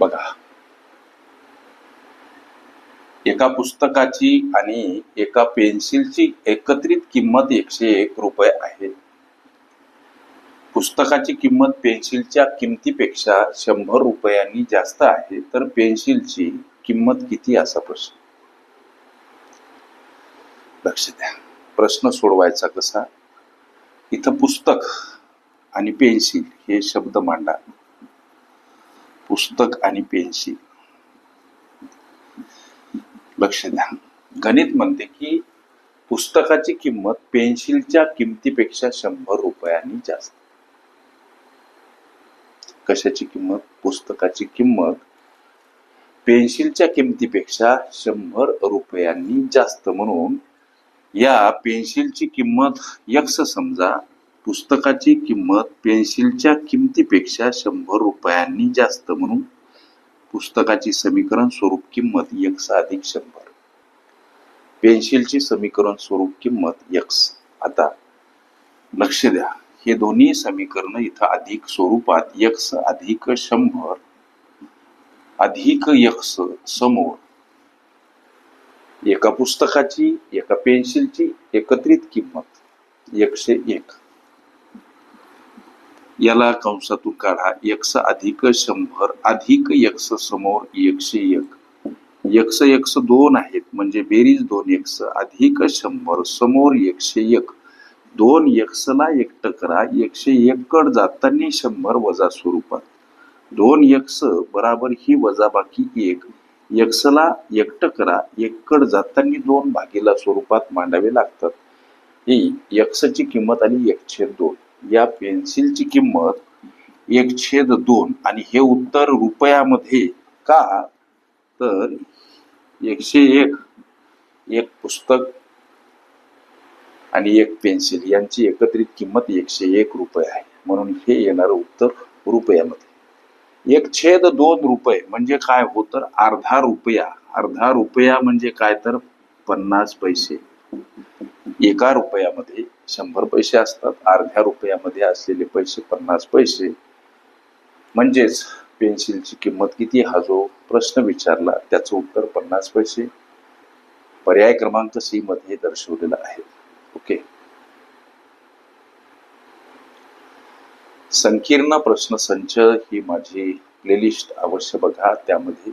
बघा. एका पुस्तकाची आणि एका पेन्सिलची एकत्रित किंमत एकशे एक रुपये आहे. पुस्तकाची किंमत पेन्सिलच्या किमतीपेक्षा शंभर रुपयांनी जास्त आहे तर पेन्सिलची किंमत किती असा प्रश्न? लक्ष द्या. प्रश्न सोडवायचा कसा? इथं पुस्तक आणि पेन्सिल हे शब्द मांडा. पुस्तक आणि पेन्सिल. लक्ष द्या. गणित म्हणते की पुस्तकाची किंमत पेन्सिलच्या किमतीपेक्षा शंभर रुपयांनी जास्त. कशाची किंमत? पुस्तकाची किंमत पेन्सिलच्या किमतीपेक्षा शंभर रुपयांनी जास्त म्हणून या पेन्सिलची किंमत यक्स समजा पुस्तकाची किंमत पेन्सिलच्या किमतीपेक्षा शंभर रुपयांनी जास्त म्हणून पुस्तकाची समीकरण स्वरूप किंमत यक्स अधिक शंभर. पेन्सिलची समीकरण स्वरूप किंमत यक्स. आता लक्ष द्या. हे दोन्ही समीकरण इथं अधिक स्वरूपात यक्स अधिक शंभर अधिक यक्स समोर. एका पुस्तकाची एका पेन्सिलची एकत्रित किंमत एकशे एक. याला कंसातून काढा. यक्ष अधिक शंभर अधिक यक्ष समोर एकशे एक. यक्स यक्ष दोन आहेत म्हणजे बेरीज दोन यक्ष अधिक शंभर समोर एकशे एक. दोन यक्सला एकट करा एकशे एक कड जाताना शंभर वजा स्वरूपात. दोन यक्ष बराबर ही वजाबाकी एक. यक्सला एकट करा एककड जाताना दोन भागीला स्वरूपात मांडावे लागतात. ही यक्षची किंमत आणि एकशे दोन. या पेन्सिलची किंमत एक छेद दोन आणि हे उत्तर रुपयामध्ये का? तर एकशे एक एक पुस्तक आणि एक पेन्सिल यांची एकत्रित किंमत एकशे एक रुपये आहे. म्हणून हे येणारं उत्तर रुपयामध्ये. एक छेद दोन रुपये म्हणजे काय? हो तर अर्धा रुपया. अर्धा रुपया म्हणजे काय तर? पन्नास पैसे. एका रुपयामध्ये शंभर पैसे असतात अर्ध्या रुपयामध्ये असलेले पैसे पन्नास पैसे. म्हणजेच पेन्सिलची किंमत किती हा जो प्रश्न विचारला त्याचं उत्तर पन्नास पैसे. पर्याय क्रमांक सी मध्ये दर्शवलेला आहे. ओके. संकीर्ण प्रश्न संच ही माझी प्लेलिस्ट अवश्य बघा. त्यामध्ये